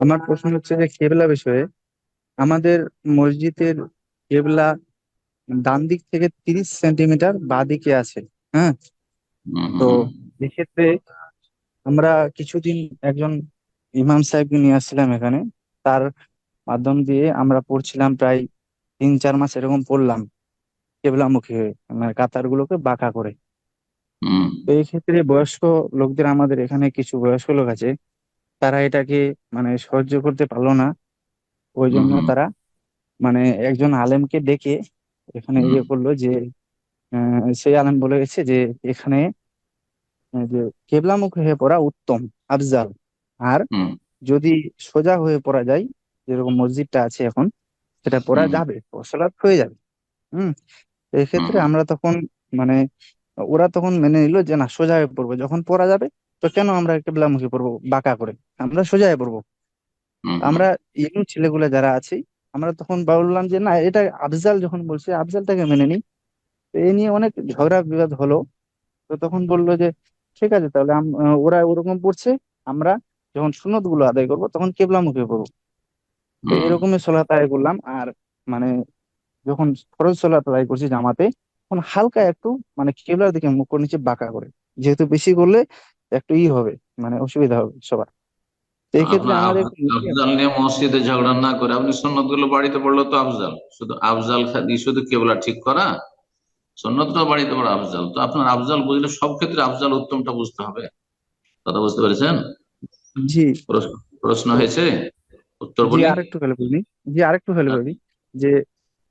আমার প্রশ্ন হচ্ছে যে কেবলা বিষয়ে আমাদের মসজিদের কেবলা ডান দিক থেকে তিরিশ সেন্টিমিটার বাঁ দিকে আছে হ্যাঁ? তো এক্ষেত্রে আমরা কিছুদিন একজন ইমাম সাহেবকে নিয়ে আসছিলাম এখানে তার মাধ্যম দিয়ে আমরা পড়ছিলাম প্রায় তিন চার মাস এরকম পড়লাম কেবলামুখী হয়ে মানে কাতারগুলোকে বাঁকা করে। তো এই ক্ষেত্রে বয়স্ক লোকদের আমাদের এখানে কিছু বয়স্ক লোক আছে তারা এটাকে মানে সহ্য করতে পারল না। ওই জন্য তারা মানে একজন আলেমকে ডেকে এখানে ইয়ে করল যে সেই আলেম বলে গেছে যে এখানে যে কেবলামুখী হয়ে পড়া উত্তম আফজাল। আর যদি সোজা হয়ে পড়া যায় যেরকম মসজিদটা আছে এখন সেটা পড়া যাবে সালাত হয়ে যাবে। হুম হুম। এক্ষেত্রে আমরা তখন মানে ওরা তখন মেনে নিল যে না সোজা হয়ে পড়ব। যখন পড়া যাবে তো কেন আমরা কেবলামুখী পড়ব? বাঁকা করে। আমরা সোজায় পড়ব। আমরা ইনু ছেলেগুলো যারা আছি আমরা তখন বললাম যে না এটা আফজাল যখন বলছে আফজালটাকে মেনে নিই। তো এই নিয়ে অনেক ঝগড়া বিবাদ হলো। তো তখন বলল যে ঠিক আছে তাহলে ওরা ওরকম পড়ছে আমরা যখন সুন্নতগুলো আদায় করব তখন কেবলামুখী পড়ব। তো এরকমই সলাত আদায় করলাম। আর মানে যখন ফরজ সলাত আদায় করছি জামাতে তখন হালকা একটু মানে কেবলার দিকে মুখ করে নিচে বাঁকা করে। যেহেতু বেশি করলে একটু ই হবে মানে অসুবিধা হবে সবার। এই ক্ষেত্রে আমাদের আফজাল নিয়ে মসজিদে ঝগড়া না করে আপনি সন্ন্যতগুলো বাড়িতে পড়ল তো আফজাল। শুধু আফজাল খালি শুধু কেবলা ঠিক করা সন্ন্যতটা বাড়িতে পড়া আফজাল। তো আপনার আফজাল বুঝলে সব ক্ষেত্রে আফজাল উত্তমটা বুঝতে হবে। কথা বুঝতে পেরেছেন? জি। প্রশ্ন প্রশ্ন হয়েছে? উত্তর বলি আরেকটু ফেলে বলি। জি আরেকটু ফেলে বলি যে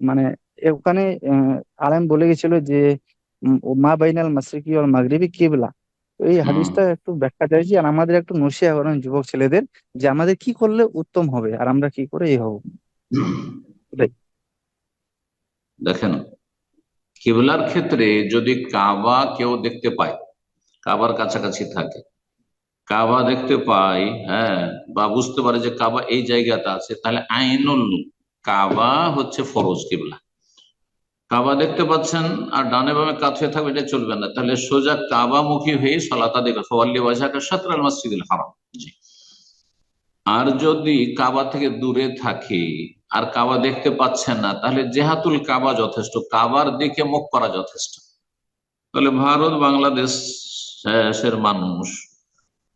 মানে ওখানে আলেম বলে গেছিল যে মা বাইনাল মাশরিকি ওয়াল মাগরিবি কিবলা। এই হাদিসটা একটু ব্যাখ্যা চাইছি আর আমাদের একটু নসিহা করেন যুবক ছেলেদের যে আমাদের কি করলে উত্তম হবে আর আমরা কি করে এই হব? দেখেন কিবলার ক্ষেত্রে যদি কাবা কেউ দেখতে পায় কাবার কাছাকাছি থাকে কাবা দেখতে পাই হ্যাঁ বা বুঝতে পারে যে কাবা এই জায়গাটা আছে তাহলে আইনুল কাবা হচ্ছে ফরজ কিবলা। কাবা দেখতে পাচ্ছেন, আর ডানে বামে কাত হয়ে থাকবে এটা চলবে না। তাহলে সোজা কাবা মুখী হয়ে সলাতা দেখো ফওয়াল্লি ওয়াজহাকা শাতরাল মসজিদুল হারাম। আর যদি কাবা থেকে দূরে থাকে, আর কাবা দেখতে পাচ্ছেন না, তাহলে জেহাতুল কাবা যথেষ্ট। কাবার দিকে মুখ করা যথেষ্ট। তাহলে ভারত বাংলাদেশের মানুষ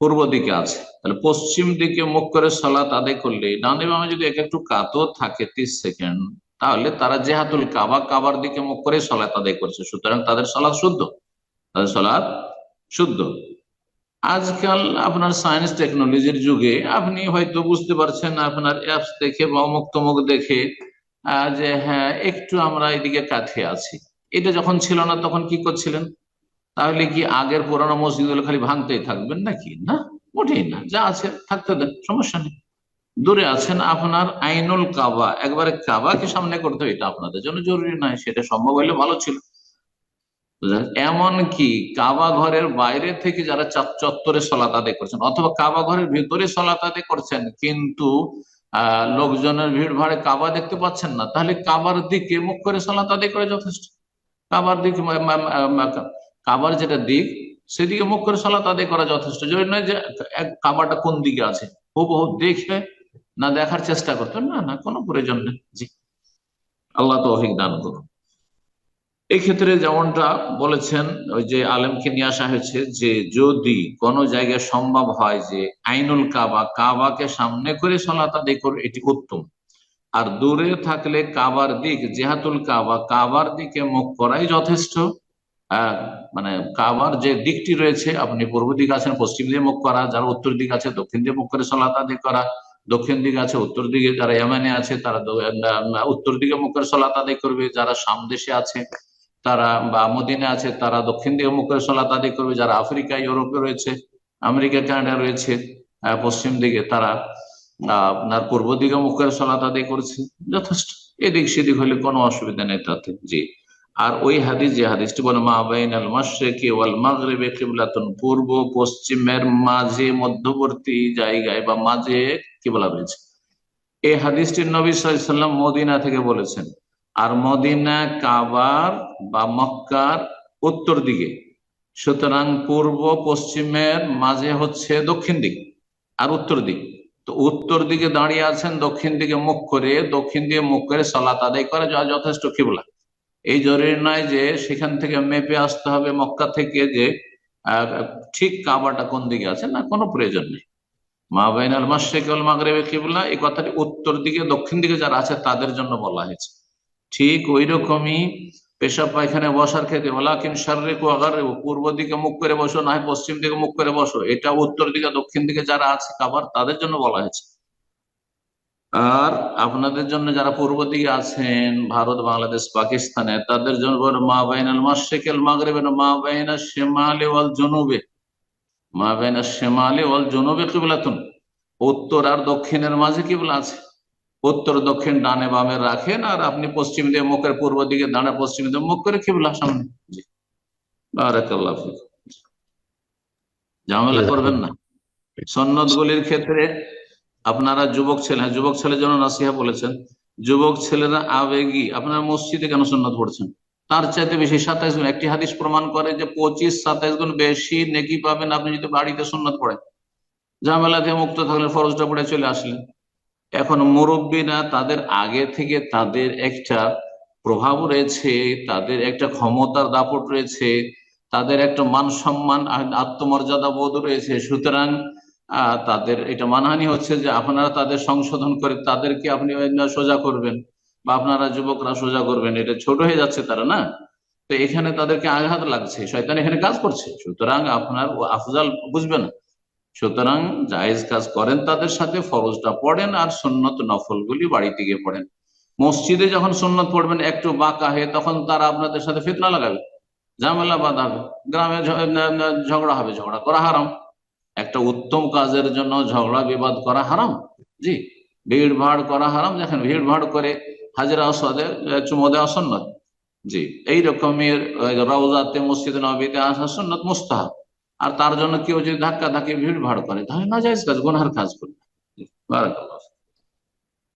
পূর্ব দিকে আছে। তাহলে পশ্চিম দিকে মুখ করে সলাত আদায় করলে, ডানে বামে যদি এক একটু কাতও থাকে, তিরিশ সেকেন্ড তাহলে তারা জেহাতুল কাবা, কাবার দিকে মুখ করে সলাত আদায় করছে। সুতরাং তাদের সলাদ শুদ্ধ। তাদের সলাদ শুদ্ধ। আজকাল আপনার সায়েন্স টেকনোলজির যুগে আপনি হয়তো বুঝতে পারছেন, আপনার অ্যাপস দেখে বা অমুক তমুক দেখে যে হ্যাঁ একটু আমরা এদিকে কাছে আছি। এটা যখন ছিল না তখন কি করছিলেন? তাহলে কি আগের পুরানো মসজিদগুলো খালি ভাঙতেই থাকবেন নাকি? না ওঠেই না। যা আছে থাকতে দেন, সমস্যা নেই। দূরে আছেন আপনার আইনুল কাবা। একবারে কাবাকে সামনে করতে এটা আপনাদের জন্য জরুরি নয়, সেটা সম্ভব হলে ভালো ছিল? এমন কি, কাবা ঘরের বাইরে থেকে যারা চত্বরে সলাত আদায় করছেন, অথবা কাবা ঘরের ভিতরে সলাত আদায় করছেন, কিন্তু লোকজনের ভিড় ভাড়ে কাবা দেখতে পাচ্ছেন না, তাহলে কাবার দিকে মুখ করে সলাত আদায় করে যথেষ্ট। কাবার দিকে কাবার যেটা দিক, সেদিকে মুখ করে সলাত আদায় করা যথেষ্ট। জরুরি নয় যে কাবাটা কোন দিকে আছে। হুবহু দেখে না দেখার চেষ্টা করতেন, না না, কোনো প্রয়োজন নেই। জি। আল্লাহ তৌফিক দান করুন। এই ক্ষেত্রে যেমনটা বলেছেন, ওই যে আলেমকে নিয়ে আসা হয়েছে যে যদি কোনো জায়গায় সম্ভব হয় যে আইনুল কাবা, কাবাকে সামনে করে সলাত আদায় করবে এটি উত্তম। আর দূরে থাকলে কাবার দিক, জেহাতুল কাবা, কাবার দিকে মুখ করাই যথেষ্ট। মানে কাবার যে দিকটি রয়েছে, আপনি পূর্ব দিকে আছেন, পশ্চিম দিকে মুখ করা, যারা উত্তর দিকে আছে, দক্ষিণ দিকে মুখ করে সলাত আদায় করা দক্ষিণ দিকে আছে, উত্তর দিকে, যারা ইয়ামানে আছে, তারা উত্তর দিকে মুখ করে সলাত আদায় করবে। যারা সামদেশে আছে, তারা বা মদিনে আছে, তারা দক্ষিণ দিকে মুখ করে সলাত আদায় করবে। যারা আফ্রিকা, ইউরোপে রয়েছে, আমেরিকা, কানাডা রয়েছে পশ্চিম দিকে তারা, আপনার পূর্ব দিকে মুখ করে সলাত আদায় করছে। যথেষ্ট। এদিক সেদিক হলে কোনো অসুবিধা নেই তাতে। জি। আর ওই হাদিস, যে হাদিসটি বলে, মা বাইন আল মাশরিকি ওয়াল মাগরিবি কিবলাতুন পূর্ব, পশ্চিমের মাঝে, মধ্যবর্তী জায়গায় বা মাঝে কিবলা রয়েছে। এই হাদিসটি নবী সাল্লাম মদিনা থেকে বলেছেন। আর মদিনা, কাবার বা মক্কার উত্তর দিকে। সুতরাং পূর্ব, পশ্চিমের মাঝে হচ্ছে দক্ষিণ দিক আর উত্তর দিক। তো উত্তর দিকে দাঁড়িয়ে আছেন, দক্ষিণ দিকে মুখ করে, দক্ষিণ দিকে মুখ করে সালাত আদায় করা যা- যথেষ্ট কিবলা। এই জরুরি নয় যে সেখান থেকে মেপে আসতে হবে মক্কা থেকে যে ঠিক কাবাটা কোন দিকে আছে, না, কোনো প্রয়োজন নেই। মা বাইন বাইনাল মাসেক মাগরেবে কিবলা, এই কথাটি উত্তর দিকে, দক্ষিণ দিকে যারা আছে তাদের জন্য বলা হয়েছে। ঠিক ওই রকমই পেশাব পায়খানে বসার ক্ষেত্রে ওলাকিন শারীরিক আগার পূর্ব দিকে মুখ করে বসো, না পশ্চিম দিকে মুখ করে বসো, এটা উত্তর দিকে, দক্ষিণ দিকে যারা আছে কাবার, তাদের জন্য বলা হয়েছে। আর আপনাদের জন্য যারা পূর্ব দিকে আছেন ভারত বাংলাদেশ পাকিস্তানে তাদের জন্য মা বাইনাল মাসেকেল মাগরেবে মা বাইনা শেমালে ওয়াল জনুবে মা বাইনা শেমালে ওয়াল জনুবে কিবলাতুন। উত্তর আর দক্ষিণের মাঝে কিবলা আছে। উত্তর দক্ষিণ ডানে বামে রাখেন আর আপনি পশ্চিম দিয়ে মুখের পূর্ব দিকে দাঁড়া পশ্চিম দিয়ে মুখ করে কিবলা সামনে। জি। বারাকাল্লাহ ঝামেলা করবেন না। সন্ন্যত গুলির ক্ষেত্রে আপনারা যুবক ছেলে হ্যাঁ, যুবক ছেলের জন্য নাসিহা বলেছেন যুবক ছেলেরা আবেগী আপনারা মসজিদে কেন সন্ন্যত পড়ছেন? তার চাইতে বেশি সাতাইশ গুণ একটি হাদিস প্রমাণ করে যে পঁচিশ সাতাইশ গুণ বেশি নেকি পাবেন আপনি যদি বাড়িতে সন্ন্যত পড়েন। ঝামেলা থেকে মুক্ত থাকলে ফরজটা পড়ে চলে আসলেন। এখন মুরব্বীরা তাদের আগে থেকে তাদের একটা প্রভাব রয়েছে তাদের একটা ক্ষমতার দাপট রয়েছে তাদের একটা মান সম্মান আত্মমর্যাদা বোধ রয়েছে। সুতরাং তাদের, এটা মানহানি হচ্ছে যে আপনারা তাদের সংশোধন করে তাদেরকে আপনি সোজা করবেন বা আপনারা যুবকরা সোজা করবেন, এটা ছোট হয়ে যাচ্ছে তারা না? তো এখানে তাদেরকে আঘাত লাগছে, শয়তান এখানে কাজ করছে। সুতরাং আপনার আফজাল বুঝবে না। সুতরাং জায়েজ কাজ করেন তাদের সাথে, ফরজটা পড়েন আর সুন্নত নফলগুলি বাড়িতে গিয়ে পড়েন। মসজিদে যখন সুন্নত পড়বেন, একটু বাঁকা হয়ে তখন তারা আপনাদের সাথে ফিতনা লাগাবে, ঝামেলা বাঁধাবে, গ্রামে ঝগড়া হবে, ঝগড়া করা হারাম। একটা উত্তম কাজের জন্য ঝগড়া বিবাদ করা হারাম। জি, ভিড় ভাড় করা হারাম। দেখেন, ভিড় ভাড় করে হাজিরা আসাদে চুমো দেওয়া সন্ন্যত জি এই রকমের রওজাতে মসজিদ নবীতে আসা সন্ন্যত মুস্তাহাব। আর তার জন্য কেউ যদি ধাক্কা ধাক্কি ভিড় ভাড় করে, তাহলে না যায় কাজ গুনহার কাজ করবে। বারাকাল্লাহ।